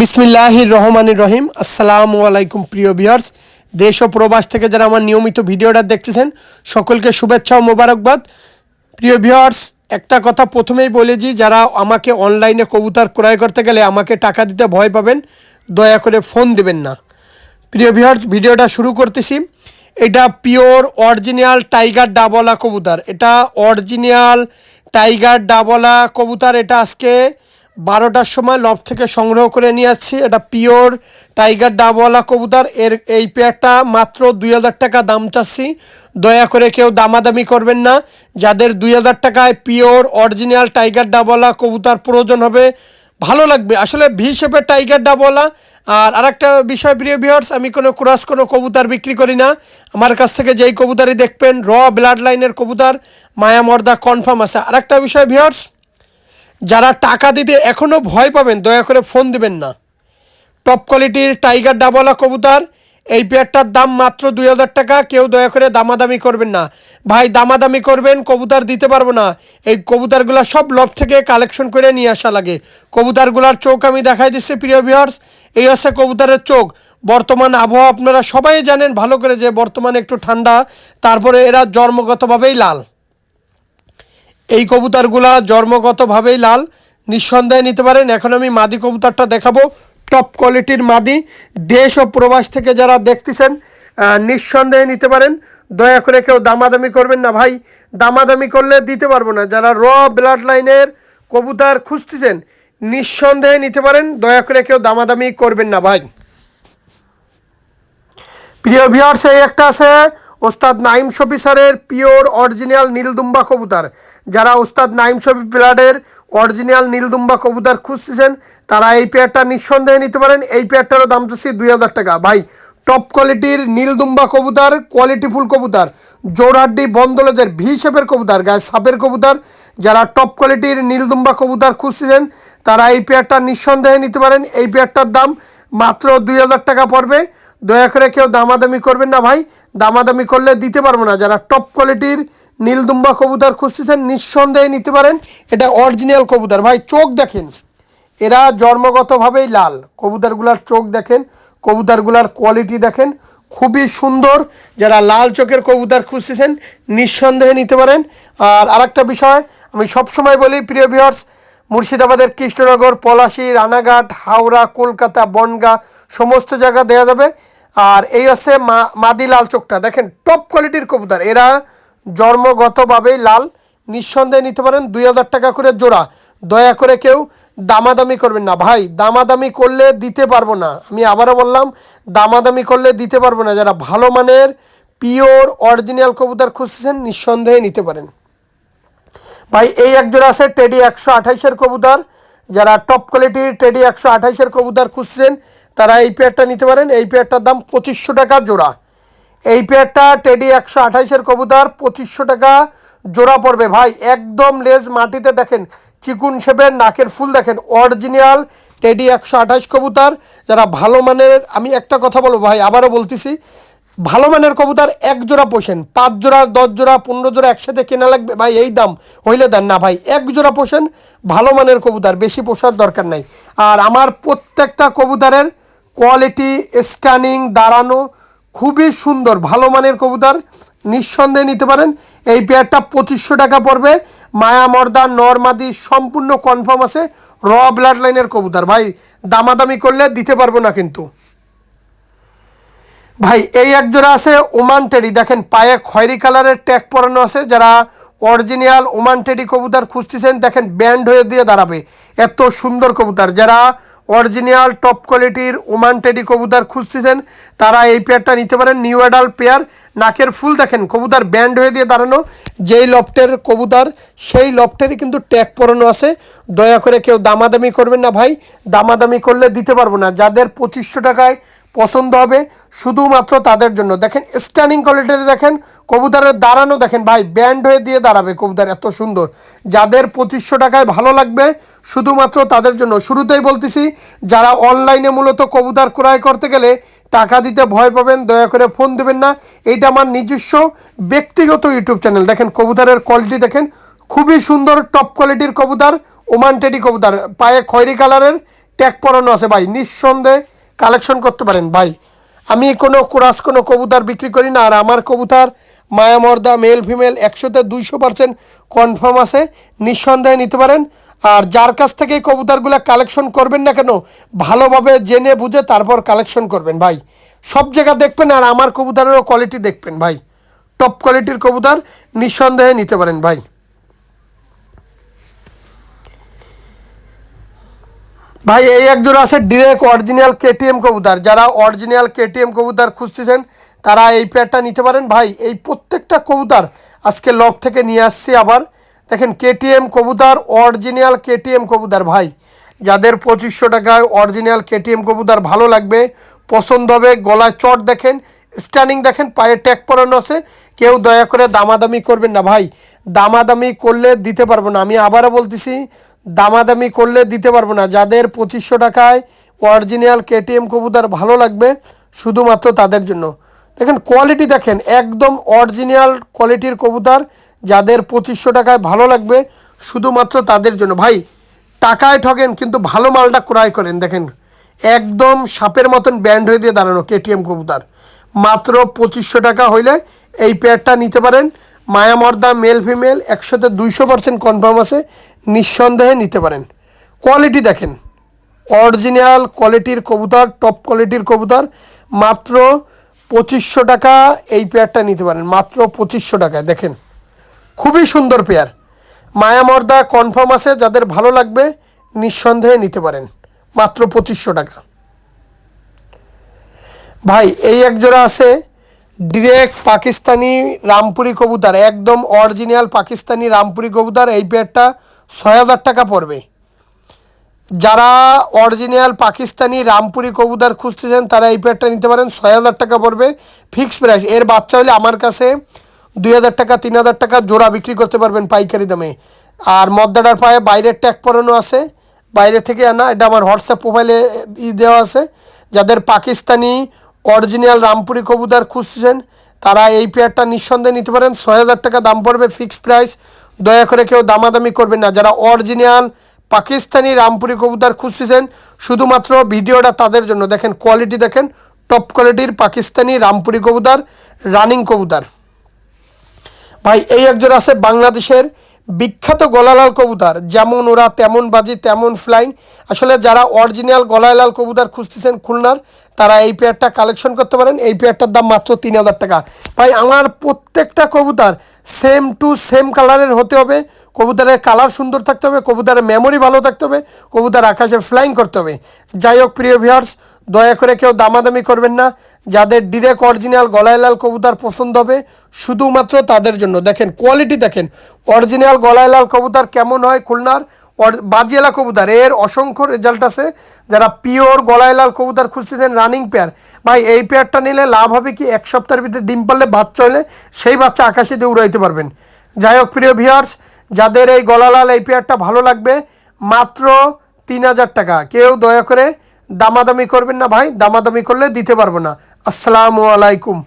বিসমিল্লাহির রহমানির রহিম। আসসালামু আলাইকুম, প্রিয় ভিউয়ার্স। দেশ ও প্রবাস থেকে যারা আমার নিয়মিত ভিডিওটা দেখতেছেন, সকলকে শুভেচ্ছা ও মোবারকবাদ। প্রিয় ভিউয়ার্স, একটা কথা প্রথমেই বলেছি যারা আমাকে অনলাইনে কবুতর ক্রয় করতে গেলে আমাকে টাকা দিতে ভয় পাবেন, দয়া করে ফোন দেবেন না। প্রিয় ভিউয়ার্স, ভিডিওটা শুরু করতেছি। এটা পিওর অরিজিনাল টাইগার ডাবলা কবুতর। এটা অরিজিনাল টাইগার ডাবলা কবুতর। এটা আজকে বারোটার সময় লব থেকে সংগ্রহ করে নিয়ে আসছি। এটা পিওর টাইগার ডাবওয়ালা কবুতর। এর, এই পেয়ারটা মাত্র দুই হাজার টাকা দাম চাচ্ছি। দয়া করে কেউ দামাদামি করবেন না। যাদের দুই হাজার টাকায় পিওর অরিজিনাল টাইগার ডাবওয়ালা কবুতর প্রয়োজন হবে, ভালো লাগবে। আসলে ভি শেপের টাইগার ডাবওয়ালা। আর আরেকটা বিষয় প্রিয় ভিউয়ার্স আমি কোনো ক্রস কোনো কবুতর বিক্রি করি না। আমার কাছ থেকে যেই কবুতারই দেখবেন র ব্লাড লাইনের কবুতর, মায়ামর্দা কনফার্ম আছে। আরেকটা বিষয় ভিউয়ার্স যারা টাকা দিতে এখনও ভয় পাবেন, দয়া করে ফোন দিবেন না। টপ কোয়ালিটির টাইগার ডাবলা কবুতর, এই পেয়ারটার দাম মাত্র দুই হাজার টাকা, কেউ দয়া করে দামাদামি করবেন না। ভাই, দামাদামি করবেন, কবুতর দিতে পারব না। এই কবুতরগুলো সব লব থেকে কালেকশন করে নিয়ে আসা লাগে। কবুতরগুলোর চোখ আমি দেখাই দিচ্ছি, প্রিয় ভিউয়ার্স এই হচ্ছে কবুতরের চোখ। বর্তমান আবহাওয়া আপনারা সবাই জানেন, ভালো করে যে বর্তমানে একটু ঠান্ডা, তারপরে এরা জন্মগতভাবেই লাল। এই কবুতরগুলা জন্মগতভাবেই লাল, নিঃসন্দেহে নিতে পারেন। এখন আমি মাদি কবুতরটা দেখাবো। টপ কোয়ালিটির মাদি। দেশ ও প্রবাস থেকে যারা দেখতেছেন নিঃসন্দেহে নিতে পারেন। দয়া করে কেউ দামাদামি করবেন না ভাই। দামাদামি করলে দিতে পারব না। যারা র ব্লাড লাইনের কবুতর খুঁজতেছেন, নিঃসন্দেহে নিতে পারেন। দয়া করে কেউ দামাদামি করবেন না ভাই। প্রিয় ভিউয়ার্স এই একটা আছে ওস্তাদ নাইম শফি স্যারের পিওর অরিজিনাল নীলদুম্বা কবুতর। যারা ওস্তাদ নাইম শফি প্লাডের অরিজিনাল নীলদুম্বা কবুতর খুঁজতেছেন, তারা এই পেয়ারটা নিঃসন্দেহে নিতে পারেন। এই পেয়ারটারও দাম চাচ্ছি দুই হাজার টাকা। ভাই টপ কোয়ালিটির নীলদুম্বা কবুতর কোয়ালিটিফুল কবুতর জোরহাড্ডি বন্দলজের ভি শেপের কবুতর, গায়ে সাপের কবুতর, যারা টপ কোয়ালিটির নীলদুম্বা কবুতর খুঁজছিলেন তারা এই পেয়ারটা নিঃসন্দেহে নিতে পারেন। এই পেয়ারটার দাম মাত্র দুই হাজার টাকা পড়বে। দয়া করে কেউ দামাদামি করবেন না ভাই। দামাদামি করলে দিতে পারব না। যারা টপ কোয়ালিটির নীলদুম্বা কবুতর খুঁজতেছেন, নিঃসন্দেহে নিতে পারেন। এটা অরিজিনাল কবুতর। ভাই, চোখ দেখেন। এরা জন্মগতভাবেই লাল। কবুতরগুলার চোখ দেখেন, কবুতরগুলার কোয়ালিটি দেখেন। খুবই সুন্দর। যারা লাল চোখের কবুতর খুঁজতেছেন, নিঃসন্দেহে নিতে পারেন। আর আরেকটা বিষয়, আমি সবসময় বলি, প্রিয় ভিউয়ার্স মুর্শিদাবাদের কৃষ্ণনগর, পলাশী, রানাঘাট, হাওড়া, কলকাতা, বনগা, সমস্ত জায়গা দেওয়া যাবে। আর এই হচ্ছে মা, মাদি লাল চোখটা। দেখেন টপ কোয়ালিটির কবুতর। এরা জন্মগতভাবেই লাল। নিঃসন্দেহে নিতে পারেন দুই হাজার টাকা করে জোড়া। দয়া করে কেউ দামাদামি করবেন না। ভাই, দামাদামি করলে দিতে পারব না। আমি আবারও বললাম, দামাদামি করলে দিতে পারব না। যারা ভালো মানের পিওর অরিজিনাল কবুতর খুঁজছেন নিঃসন্দেহে নিতে পারেন। ভাই, এই এক জোড়া আছে টেডি একশো আঠাইশের কবুতর। যারা টপ কোয়ালিটির টেডি একশো আঠাইশের কবুতর খুঁজছেন, তারা এই পেয়ারটা নিতে পারেন। এই পেয়ারটার দাম পঁচিশশো টাকা জোড়া। এই পেয়ারটা টেডি একশো আঠাইশের কবুতর, পঁচিশশো টাকা জোড়া পড়বে। ভাই, একদম লেজ মাটিতে দেখেন, চিকুন শেপের, নাকের ফুল দেখেন অরিজিনাল টেডি একশো আঠাইশ কবুতর। যারা ভালো মানের, আমি একটা কথা বলব ভাই, আবারও বলতেছি ভালো মানের কবুতর এক জোড়া পোষেন, পাঁচ জোড়া, দশ জোড়া, পনেরো জোড়া একসাথে কেনা লাগবে। ভাই, এই দাম হইলে দেন না ভাই। এক জোড়া পোষেন, ভালো মানের কবুতর, বেশি পোষার দরকার নাই। আর আমার প্রত্যেকটা কবুতরের কোয়ালিটি, স্ট্যানিং, দাঁড়ানো খুবই সুন্দর, ভালো মানের কবুতর, নিঃসন্দেহে নিতে পারেন। এই পেয়ারটা পঁচিশশো টাকা পড়বে। মায়া মর্দা নরমাদি সম্পূর্ণ কনফার্ম আছে। র ব্লাড লাইনের কবুতর। ভাই, দামাদামি করলে দিতে পারব না কিন্তু। ভাই, এই এক জোড়া আছে ওমান টেডি। দেখেন, পায়ে খয়েরি কালারের ট্যাগ পরানো আছে। যারা অরিজিনাল ওমান টেডি কবুতর খুঁজতেছেন, দেখেন ব্যান্ড হয়ে দিয়ে দাঁড়াবে। এত সুন্দর কবুতর। যারা অরিজিনাল টপ কোয়ালিটির ওমান টেডি কবুতর খুঁজতেছেন, তারা এই পেয়ারটা নিতে পারেন নিউ অ্যাডাল পেয়ার নাকের ফুল, দেখেন, কবুতর ব্যান্ড হয়ে দিয়ে দাঁড়ানো। যেই লফটের কবুতর, সেই লফটেরই কিন্তু ট্যাগ পরানো আছে। দয়া করে কেউ দামাদামি করবেন না ভাই। দামাদামি করলে দিতে পারব না। যাদের পঁচিশশো টাকায় পছন্দ হবে শুধুমাত্র তাদের জন্য। দেখেন স্ট্যান্ডিং কোয়ালিটিতে দেখেন, কবুতরের দাঁড়ানো দেখেন, ভাই ব্যান্ড হয়ে দিয়ে দাঁড়াবে কবুতর, এত সুন্দর। যাদের পঁচিশশো টাকায় ভালো লাগবে, শুধুমাত্র তাদের জন্য। শুরুতেই বলতেছি, যারা অনলাইনে মূলত কবুতর ক্রয় করতে গেলে টাকা দিতে ভয় পাবেন, দয়া করে ফোন দেবেন না। এইটা আমার নিজস্ব, ব্যক্তিগত ইউটিউব চ্যানেল দেখেন, কবুতরের কোয়ালিটি দেখেন, খুবই সুন্দর টপ কোয়ালিটির কবুতর ওমান টেডি কবুতর। পায়ে খয়েরি কালারের ট্যাগ পরানো আছে, ভাই। নিঃসন্দেহে কালেকশন করতে পারেন, ভাই। আমি কোনো ক্রাস, কোনো কবুতর বিক্রি করি না, আর আমার কবুতর মায়ামর্দা মেল ফিমেল একশোতে দুইশো পার্সেন্ট কনফার্ম আছে, নিঃসন্দেহে নিতে পারেন। আর যার কাছ থেকে কবুতরগুলো কালেকশন করবেন না কেন, ভালোভাবে জেনে বুঝে তারপর কালেকশন করবেন, ভাই। সব জায়গা দেখবেন, আর আমার কবুতরেরও কোয়ালিটি দেখবেন, ভাই। টপ কোয়ালিটির কবুতর নিঃসন্দেহে নিতে পারেন, ভাই। ভাই, এই এক জোড়া আছে ডিরেক্ট অরিজিনাল কেটিএম কবুতর। যারা অরিজিনাল কেটিএম কবুতর খুঁজতেছেন, তারা এই পেয়ারটা নিতে পারেন। ভাই, এই প্রত্যেকটা কবুতর আজকে লব থেকে নিয়ে আসছি আবার। দেখেন কেটিএম কবুতর অরিজিনাল কেটিএম কবুতর, ভাই। যাদের পঁচিশশো টাকায় অরিজিনাল কেটিএম কবুতর ভালো লাগবে, পছন্দ হবে, গলায় চট দেখেন স্ট্যান্ডিং দেখেন, পায়ে ট্যাগ পরানো আছে। কেউ দয়া করে দামাদামি করবেন না। ভাই, দামাদামি করলে দিতে পারব না। আমি আবারও বলতেছি, দামাদামি করলে দিতে পারব না। যাদের পঁচিশশো টাকায় অরিজিনাল কেটিএম কবুতর ভালো লাগবে, শুধুমাত্র তাদের জন্য। দেখেন কোয়ালিটি দেখেন, একদম অরিজিনাল কোয়ালিটির কবুতর। যাদের পঁচিশশো টাকায় ভালো লাগবে, শুধুমাত্র তাদের জন্য। ভাই, টাকায় ঠকেন কিন্তু ভালো মালটা ক্রয় করেন। দেখেন, একদম সাপের মতন ব্যান্ড হয়ে দিয়ে দাঁড়ানো কেটিএম কবুতর। মাত্র পঁচিশশো টাকা হইলে এই পেয়ারটা নিতে পারেন। মায়ামর্দা মেল ফিমেল একশোতে দুইশো পার্সেন্ট কনফার্ম আছে, নিঃসন্দেহে নিতে পারেন। কোয়ালিটি দেখেন। অরিজিনাল কোয়ালিটির কবুতর টপ কোয়ালিটির কবুতর, মাত্র পঁচিশশো টাকা এই পেয়ারটা নিতে পারেন। মাত্র পঁচিশশো টাকায়, দেখেন। খুবই সুন্দর পেয়ার মায়ামর্দা কনফার্ম আছে, যাদের ভালো লাগবে, নিঃসন্দেহে নিতে পারেন। মাত্র পঁচিশশো টাকা। ভাই, এই এক জোড়া আছে ডিরেক্ট পাকিস্তানি রামপুরি কবুতর, একদম অরিজিনাল পাকিস্তানি রামপুরি কবুতর, এই পেয়ারটা ছয় হাজার টাকা পড়বে। যারা অরিজিনাল পাকিস্তানি রামপুরি কবুতর খুঁজতেছেন, তারা এই পেয়ারটা নিতে পারেন, ছয় হাজার টাকা পড়বে ফিক্সড প্রাইস এর বাচ্চা হলে আমার কাছে দুই হাজার টাকা, তিন হাজার টাকা জোড়া বিক্রি করতে পারবেন পাইকারি দামে। আর মদ্দাটার পায়ে বাইরের ট্যাগ পরানো আছে, বাইরে থেকে আনা, এটা আমার হোয়াটসঅ্যাপ প্রোফাইলে ই দেওয়া আছে। যাদের পাকিস্তানি অরিজিনাল রামপুরি কবুতর খুঁজছেন, তারা এই পেয়ারটা নিঃসন্দেহে নিতে পারেন। ছয় হাজার টাকা দাম পড়বে ফিক্সড প্রাইস দয়া করে কেউ দামাদামি করবেন না। যারা অরিজিনাল পাকিস্তানি রামপুরি কবুতর খুঁজতেছেন শুধুমাত্র ভিডিওটা তাদের জন্য। দেখেন কোয়ালিটি দেখেন টপ কোয়ালিটির পাকিস্তানি রামপুরি কবুতর রানিং কবুতর। ভাই, এই একজন আছে বাংলাদেশের বিখ্যাত গলালাল কবুতর, যেমন ওরা তেমন বাজি, তেমন ফ্লাইং আসলে যারা অরিজিনাল গলালাল কবুতর খুঁজতেছেন খুলনার, তারা এই পেয়ারটা কালেকশন করতে পারেন। এই পেয়ারটার দাম মাত্র তিন হাজার টাকা। ভাই, আমার প্রত্যেকটা কবুতর সেম টু সেম কালারের হতে হবে। কবুতরের কালার সুন্দর থাকতে হবে, কবুতরের মেমোরি ভালো থাকতে হবে, কবুতর আকাশে ফ্লাইং করতে হবে। যাই হোক, প্রিয় ভিউয়ার্স দয়া করে কেউ দামাদামি করবেন না। যাদের ডিরেক্ট অরিজিনাল গলায় লাল কবুতর পছন্দ হবে, শুধুমাত্র তাদের জন্য। দেখেন কোয়ালিটি দেখেন। অরিজিনাল গলায় লাল কবুতর কেমন হয় খুলনার? বাজিয়ালা কবুতর। এর অসংখ্য রেজাল্ট আছে। যারা পিওর গলায় লাল কবুতর খুঁজতেছেন রানিং পেয়ার ভাই, এই পেয়ারটা নিলে লাভ হবে কি? এক সপ্তাহের ভিতরে ডিম পারলে বাচ্চা হলে সেই বাচ্চা আকাশে দিয়ে উড়াইতে পারবেন। যাই হোক, প্রিয় ভিউয়ার্স যাদের এই গলালাল এই পেয়ারটা ভালো লাগবে, মাত্র তিন হাজার টাকা। কেউ দয়া করে দামাদামি করবেন না ভাই দামাদামি করলে দিতে পারব না। আসসালামু আলাইকুম।